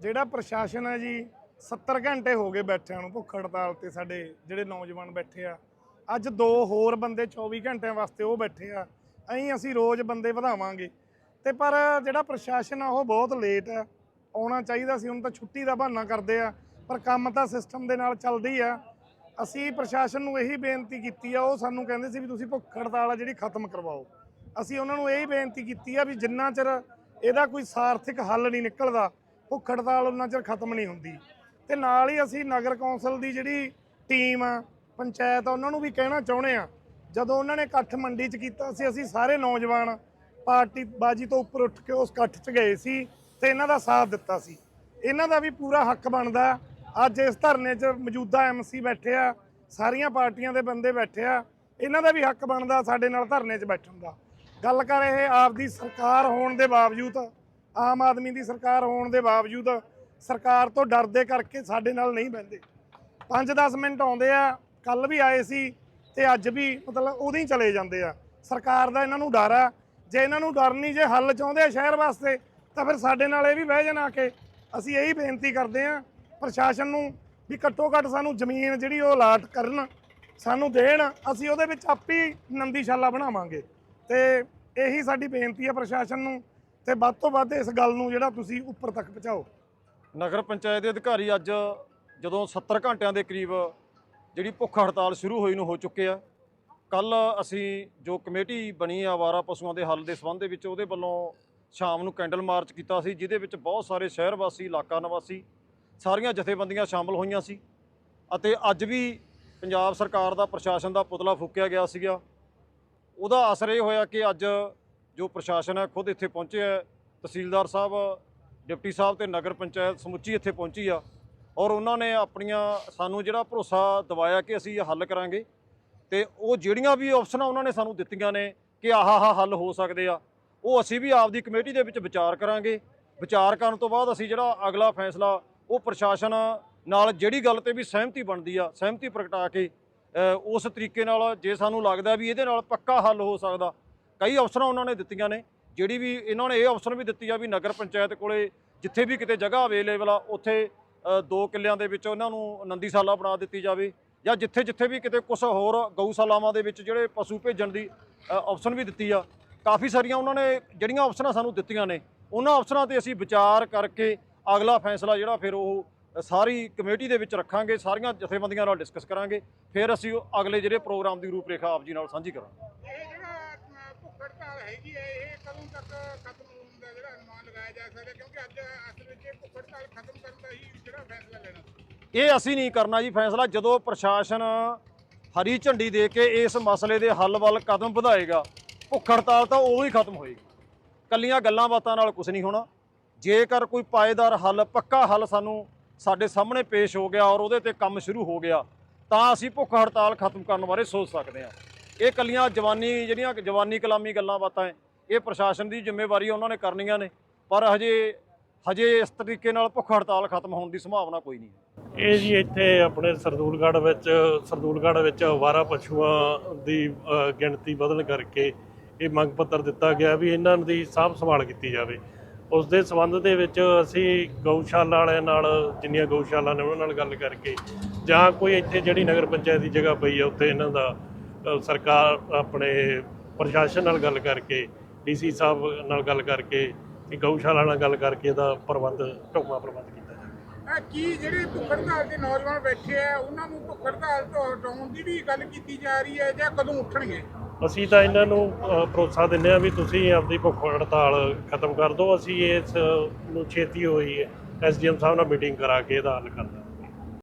ਜਿਹੜਾ ਪ੍ਰਸ਼ਾਸਨ ਹੈ ਜੀ 70 ਘੰਟੇ ਹੋ ਗਏ ਬੈਠਿਆਂ ਨੂੰ ਭੁੱਖ ਹੜਤਾਲ ਤੇ ਸਾਡੇ ਜਿਹੜੇ ਨੌਜਵਾਨ ਬੈਠੇ ਆ। ਅੱਜ ਦੋ ਹੋਰ ਬੰਦੇ 24 ਘੰਟਿਆਂ ਵਾਸਤੇ ਉਹ ਬੈਠੇ ਆ। ਐਂ ਅਸੀਂ ਰੋਜ਼ ਬੰਦੇ ਵਧਾਵਾਂਗੇ। ਤੇ ਪਰ ਜਿਹੜਾ ਪ੍ਰਸ਼ਾਸਨ ਆ, ਉਹ ਬਹੁਤ ਲੇਟ ਆ। ਆਉਣਾ ਚਾਹੀਦਾ ਸੀ, ਹੁਣ ਤਾਂ ਛੁੱਟੀ ਦਾ ਬਹਾਨਾ ਕਰਦੇ ਆ। ਪਰ ਕੰਮ ਤਾਂ ਸਿਸਟਮ ਦੇ ਨਾਲ ਚੱਲਦੀ ਆ। ਅਸੀਂ ਪ੍ਰਸ਼ਾਸਨ ਨੂੰ ਇਹੀ ਬੇਨਤੀ ਕੀਤੀ ਆ, ਉਹ ਸਾਨੂੰ ਕਹਿੰਦੇ ਸੀ ਵੀ ਤੁਸੀਂ ਭੁੱਖ ਹੜਤਾਲ ਆ ਜਿਹੜੀ ਖਤਮ ਕਰਵਾਓ। ਅਸੀਂ ਉਹਨਾਂ ਨੂੰ ਇਹੀ ਬੇਨਤੀ ਕੀਤੀ ਆ ਵੀ ਜਿੰਨਾ ਚਿਰ ਇਹਦਾ ਕੋਈ ਸਾਰਥਿਕ ਹੱਲ ਨਹੀਂ ਨਿਕਲਦਾ ਭੁੱਖ ਹੜਤਾਲ ਉਹਨਾਂ ਚਿਰ ਖਤਮ ਨਹੀਂ ਹੁੰਦੀ। ਤੇ ਨਾਲ ਹੀ ਅਸੀਂ ਨਗਰ ਕੌਂਸਲ ਦੀ ਜਿਹੜੀ ਟੀਮ ਆ, ਪੰਚਾਇਤ ਆ, ਉਹਨਾਂ ਨੂੰ ਵੀ ਕਹਿਣਾ ਚਾਹੁੰਦੇ ਆ, ਜਦੋਂ ਉਹਨਾਂ ਨੇ ਇਕੱਠ ਮੰਡੀ 'ਚ ਕੀਤਾ ਸੀ, ਅਸੀਂ ਸਾਰੇ ਨੌਜਵਾਨ ਪਾਰਟੀ ਬਾਜੀ ਤੋਂ ਉੱਪਰ ਉੱਠ ਕੇ ਉਸ ਇਕੱਠ 'ਚ ਗਏ ਸੀ ਤੇ ਇਹਨਾਂ ਦਾ ਸਾਥ ਦਿੱਤਾ ਸੀ। ਇਹਨਾਂ ਦਾ ਵੀ ਪੂਰਾ ਹੱਕ ਬਣਦਾ। ਅੱਜ ਇਸ ਧਰਨੇ 'ਚ ਮੌਜੂਦਾ ਐਮਸੀ ਬੈਠੇ ਆ, ਸਾਰੀਆਂ ਪਾਰਟੀਆਂ ਦੇ ਬੰਦੇ ਬੈਠੇ ਆ, ਇਹਨਾਂ ਦਾ ਵੀ ਹੱਕ ਬਣਦਾ ਸਾਡੇ ਨਾਲ ਧਰਨੇ 'ਚ ਬੈਠਣ ਦਾ। ਗੱਲ ਕਰ ਇਹ ਆਪਦੀ ਸਰਕਾਰ ਹੋਣ ਦੇ ਬਾਵਜੂਦ ਆਮ ਆਦਮੀ ਦੀ ਸਰਕਾਰ ਹੋਣ ਦੇ ਬਾਵਜੂਦ ਸਰਕਾਰ ਤੋਂ ਡਰਦੇ ਕਰਕੇ ਸਾਡੇ ਨਾਲ ਨਹੀਂ ਬਹਿੰਦੇ। 5-10 ਮਿੰਟ ਆਉਂਦੇ ਆ ਕੱਲ ਵੀ ਆਏ ਸੀ ਤੇ ਅੱਜ ਵੀ ਮਤਲਬ ਉਦੋਂ ਹੀ ਚਲੇ ਜਾਂਦੇ ਆ। ਸਰਕਾਰ ਦਾ ਇਹਨਾਂ ਨੂੰ ਡਰ ਆ। ਜੇ ਇਹਨਾਂ ਨੂੰ ਡਰ ਨਹੀਂ, ਜੇ ਹੱਲ ਚਾਹੁੰਦੇ ਆ ਸ਼ਹਿਰ ਵਾਸਤੇ, ਤਾਂ ਫਿਰ ਸਾਡੇ ਨਾਲ ਇਹ ਵੀ ਬਹਿ ਜਾਣ ਆ ਕੇ ਅਸੀਂ ਇਹੀ ਬੇਨਤੀ ਕਰਦੇ ਆ, ਪ੍ਰਸ਼ਾਸਨ ਨੂੰ ਵੀ ਘੱਟੋ ਘੱਟ ਸਾਨੂੰ ਜ਼ਮੀਨ ਜਿਹੜੀ ਉਹ ਅਲਾਟ ਕਰਨ, ਸਾਨੂੰ ਦੇਣ, ਅਸੀਂ ਉਹਦੇ ਵਿੱਚ ਆਪੇ ਹੀ ਨੰਦੀਸ਼ਾਲਾ ਬਣਾਵਾਂਗੇ। ਤੇ ਇਹੀ ਸਾਡੀ ਬੇਨਤੀ ਆ ਪ੍ਰਸ਼ਾਸਨ ਨੂੰ ਤੇ ਵੱਧ ਤੋਂ ਵੱਧ ਇਸ ਗੱਲ ਨੂੰ ਜਿਹੜਾ ਤੁਸੀਂ ਉੱਪਰ ਤੱਕ ਪਹੁੰਚਾਓ। ਨਗਰ ਪੰਚਾਇਤ ਦੇ ਅਧਿਕਾਰੀ ਅੱਜ ਜਦੋਂ 70 ਘੰਟਿਆਂ ਦੇ ਕਰੀਬ ਜਿਹੜੀ ਭੁੱਖ ਹੜਤਾਲ ਸ਼ੁਰੂ ਹੋਈ ਨੂੰ ਹੋ ਚੁੱਕੇ ਆ ਕੱਲ ਅਸੀਂ ਜੋ ਕਮੇਟੀ ਬਣੀ ਆ ਆਵਾਰਾ ਪਸ਼ੂਆਂ ਦੇ ਹੱਲ ਦੇ ਸੰਬੰਧ ਦੇ ਵਿੱਚ, ਉਹਦੇ ਵੱਲੋਂ ਸ਼ਾਮ ਨੂੰ ਕੈਂਡਲ ਮਾਰਚ ਕੀਤਾ ਸੀ, ਜਿਹਦੇ ਵਿੱਚ ਬਹੁਤ ਸਾਰੇ ਸ਼ਹਿਰ ਵਾਸੀ ਇਲਾਕਾ ਨਿਵਾਸੀ ਸਾਰੀਆਂ ਜਥੇਬੰਦੀਆਂ ਸ਼ਾਮਲ ਹੋਈਆਂ ਸੀ ਅਤੇ ਅੱਜ ਵੀ ਪੰਜਾਬ ਸਰਕਾਰ ਦਾ, ਪ੍ਰਸ਼ਾਸਨ ਦਾ ਪੁਤਲਾ ਫੂਕਿਆ ਗਿਆ ਸੀਗਾ। ਉਹਦਾ ਅਸਰ ਇਹ ਹੋਇਆ ਕਿ ਅੱਜ ਜੋ ਪ੍ਰਸ਼ਾਸਨ ਹੈ, ਖੁਦ ਇੱਥੇ ਪਹੁੰਚਿਆ ਤਹਿਸੀਲਦਾਰ ਸਾਹਿਬ, ਡਿਪਟੀ ਸਾਹਿਬ ਤੇ ਨਗਰ ਪੰਚਾਇਤ ਸਮੁੱਚੀ ਇੱਥੇ ਪਹੁੰਚੀ ਆ। ਔਰ ਉਹਨਾਂ ਨੇ ਆਪਣੀਆਂ ਸਾਨੂੰ ਜਿਹੜਾ ਭਰੋਸਾ ਦਿਵਾਇਆ ਕਿ ਅਸੀਂ ਇਹ ਹੱਲ ਕਰਾਂਗੇ। ਤੇ ਉਹ ਜਿਹੜੀਆਂ ਵੀ ਆਪਸ਼ਨਾਂ ਉਹਨਾਂ ਨੇ ਸਾਨੂੰ ਦਿੱਤੀਆਂ ਨੇ ਕਿ ਆਹ ਆਹ ਹੱਲ ਹੋ ਸਕਦੇ ਆ, ਉਹ ਅਸੀਂ ਵੀ ਆਪਦੀ ਕਮੇਟੀ ਦੇ ਵਿੱਚ ਵਿਚਾਰ ਕਰਾਂਗੇ। ਵਿਚਾਰ ਕਰਨ ਤੋਂ ਬਾਅਦ ਅਸੀਂ ਜਿਹੜਾ ਅਗਲਾ ਫੈਸਲਾ, ਉਹ ਪ੍ਰਸ਼ਾਸਨ ਨਾਲ ਜਿਹੜੀ ਗੱਲ ਤੇ ਵੀ ਸਹਿਮਤੀ ਬਣਦੀ ਆ, ਸਹਿਮਤੀ ਪ੍ਰਗਟਾ ਕੇ ਉਸ ਤਰੀਕੇ ਨਾਲ ਜੇ ਸਾਨੂੰ ਲੱਗਦਾ ਵੀ ਇਹਦੇ ਨਾਲ ਪੱਕਾ ਹੱਲ ਹੋ ਸਕਦਾ ਕਈ ਅਫਸਰਾਂ ਉਹਨਾਂ ਨੇ ਦਿੱਤੀਆਂ ਨੇ, ਜਿਹੜੀ ਵੀ ਇਹਨਾਂ ਨੇ ਇਹ ਅਫਸਰ ਵੀ ਦਿੱਤੀ ਆ ਵੀ ਨਗਰ ਪੰਚਾਇਤ ਕੋਲੇ ਜਿੱਥੇ ਵੀ ਕਿਤੇ ਜਗ੍ਹਾ ਅਵੇਲੇਬਲ ਆ, ਉੱਥੇ ਦੋ ਕਿੱਲਿਆਂ ਦੇ ਵਿੱਚ ਉਹਨਾਂ ਨੂੰ ਨੰਦੀਸ਼ਾਲਾ ਬਣਾ ਦਿੱਤੀ ਜਾਵੇ ਜਾਂ ਜਿੱਥੇ ਜਿੱਥੇ ਵੀ ਕਿਤੇ ਕੁਝ ਹੋਰ ਗਊਸ਼ਾਲਾਵਾਂ ਦੇ ਵਿੱਚ ਜਿਹੜੇ ਪਸ਼ੂ ਭੇਜਣ ਦੀ ਆਪਸ਼ਨ ਵੀ ਦਿੱਤੀ ਆ। ਕਾਫੀ ਸਾਰੀਆਂ ਉਹਨਾਂ ਨੇ, ਜਿਹੜੀਆਂ ਆਪਸ਼ਨਾਂ ਸਾਨੂੰ ਦਿੱਤੀਆਂ ਨੇ, ਉਹਨਾਂ ਆਪਸ਼ਨਾਂ ਤੇ ਅਸੀਂ ਵਿਚਾਰ ਕਰਕੇ ਅਗਲਾ ਫੈਸਲਾ ਜਿਹੜਾ ਫਿਰ ਉਹ ਸਾਰੀ ਕਮੇਟੀ ਦੇ ਵਿੱਚ ਰੱਖਾਂਗੇ, ਸਾਰੀਆਂ ਜਥੇਬੰਦੀਆਂ ਨਾਲ ਡਿਸਕਸ ਕਰਾਂਗੇ, ਫਿਰ ਅਸੀਂ ਅਗਲੇ ਜਿਹੜੇ ਪ੍ਰੋਗਰਾਮ ਦੀ ਰੂਪਰੇਖਾ ਆਪ ਜੀ ਨਾਲ ਸਾਂਝੀ ਕਰਾਂਗੇ ਇਹ ਜਿਹੜਾ ਅਹ, ਭੁੱਖ ਹੜਤਾਲ ਹੈਗੀ ਹੈ, ਇਹ ਕਦੋਂ ਤੱਕ ਖਤਮ ਹੋਣ ਦਾ ਜਿਹੜਾ ਅਨੁਮਾਨ ਲਗਾਇਆ ਜਾ ਸਕਦਾ, ਕਿਉਂਕਿ ਅੱਜ ਅਸਲ ਵਿੱਚ ਇਹ ਭੁੱਖ ਹੜਤਾਲ ਖਤਮ ਕਰਨ ਦਾ ਹੀ ਜਿਹੜਾ ਫੈਸਲਾ ਲੈਣਾ। ਇਹ ਅਸੀਂ ਨਹੀਂ ਕਰਨਾ ਜੀ ਫੈਸਲਾ, ਜਦੋਂ ਪ੍ਰਸ਼ਾਸਨ ਹਰੀ ਝੰਡੀ ਦੇ ਕੇ ਇਸ ਮਸਲੇ ਦੇ ਹੱਲ ਵੱਲ ਕਦਮ ਵਧਾਏਗਾ ਭੁੱਖ ਹੜਤਾਲ ਤਾਂ ਉਹ ਹੀ ਖਤਮ ਹੋਏਗੀ। ਕੱਲੀਆਂ ਗੱਲਾਂ ਬਾਤਾਂ ਨਾਲ ਕੁਝ ਨਹੀਂ ਹੋਣਾ। ਜੇਕਰ ਕੋਈ ਪਾਏਦਾਰ ਹੱਲ, ਪੱਕਾ ਹੱਲ ਸਾਨੂੰ ਸਾਡੇ ਸਾਹਮਣੇ ਪੇਸ਼ ਹੋ ਗਿਆ ਔਰ ਉਹਦੇ ਤੇ ਕੰਮ ਸ਼ੁਰੂ ਹੋ ਗਿਆ, ਤਾਂ ਅਸੀਂ ਭੁੱਖ ਹੜਤਾਲ ਖਤਮ ਕਰਨ ਬਾਰੇ ਸੋਚ ਸਕਦੇ ਹਾਂ। ਇਹ ਕੱਲੀਆਂ ਜਵਾਨੀ ਜਿਹੜੀਆਂ ਜਵਾਨੀ ਕਲਾਮੀ ਗੱਲਾਂ ਬਾਤਾਂ ਹੈ ਇਹ ਪ੍ਰਸ਼ਾਸਨ ਦੀ ਜ਼ਿੰਮੇਵਾਰੀ ਉਹਨਾਂ ਨੇ ਕਰਨੀਆਂ ਨੇ, ਪਰ ਹਜੇ ਹਜੇ ਇਸ ਤਰੀਕੇ ਨਾਲ ਭੁੱਖ ਹੜਤਾਲ ਖਤਮ ਹੋਣ ਦੀ ਸੰਭਾਵਨਾ ਕੋਈ ਨਹੀਂ ਇਹ ਜੀ ਇੱਥੇ ਆਪਣੇ ਸਰਦੂਲਗੜ੍ਹ ਵਿੱਚ ਸਰਦੂਲਗੜ੍ਹ ਵਿੱਚ ਅਵਾਰਾ ਪਸ਼ੂਆਂ ਦੀ ਗਿਣਤੀ ਵਧਣ ਕਰਕੇ ਇਹ ਮੰਗ ਪੱਤਰ ਦਿੱਤਾ ਗਿਆ ਵੀ ਇਹਨਾਂ ਦੀ ਸਾਂਭ ਸੰਭਾਲ ਕੀਤੀ ਜਾਵੇ। ਉਸ ਦੇ ਸੰਬੰਧ ਦੇ ਵਿੱਚ ਅਸੀਂ ਗਊਸ਼ਾਲਾ ਵਾਲਿਆਂ ਨਾਲ, ਜਿੰਨੀਆਂ ਗਊਸ਼ਾਲਾ ਨੇ ਉਹਨਾਂ ਨਾਲ ਗੱਲ ਕਰਕੇ, ਜਾਂ ਕੋਈ ਇੱਥੇ ਜਿਹੜੀ ਨਗਰ ਪੰਚਾਇਤ ਦੀ ਜਗ੍ਹਾ ਪਈ ਆ, ਉੱਥੇ ਇਹਨਾਂ ਦਾ ਸਰਕਾਰ ਆਪਣੇ ਪ੍ਰਸ਼ਾਸਨ ਨਾਲ ਗੱਲ ਕਰਕੇ ਡੀਸੀ ਸਾਹਿਬ ਨਾਲ ਗੱਲ ਕਰਕੇ ਕਿ ਗਊਸ਼ਾਲਾ ਨਾਲ ਗੱਲ ਕਰਕੇ ਇਹਦਾ ਪ੍ਰਬੰਧ ਢੁਕਵਾਂ ਪ੍ਰਬੰਧ ਕੀਤਾ ਜਾਵੇ। ਕੀ ਜਿਹੜੇ ਭੁੱਖ ਹੜਤਾਲ ਦੇ ਨੌਜਵਾਨ ਬੈਠੇ ਆ ਉਹਨਾਂ ਨੂੰ ਭੁੱਖ ਹੜਤਾਲ ਤੋਂ ਹਟਾਉਣ ਦੀ ਵੀ ਗੱਲ ਕੀਤੀ ਜਾ ਰਹੀ ਹੈ ਜਾਂ ਕਦੋਂ ਉੱਠਣਗੇ? ਅਸੀਂ ਤਾਂ ਇਹਨਾਂ ਨੂੰ ਭਰੋਸਾ ਦਿੰਦੇ ਆ ਵੀ ਤੁਸੀਂ ਆਪਦੀ ਭੁੱਖ ਹੜਤਾਲ ਖਤਮ ਕਰ ਦਿਓ ਅਸੀਂ ਇਸ ਨੂੰ ਛੇਤੀ ਹੋਈ ਐਸਡੀਐਮ ਸਾਹਿਬ ਨਾਲ ਮੀਟਿੰਗ ਕਰਾ ਕੇ ਇਹਦਾ ਹੱਲ ਕਰ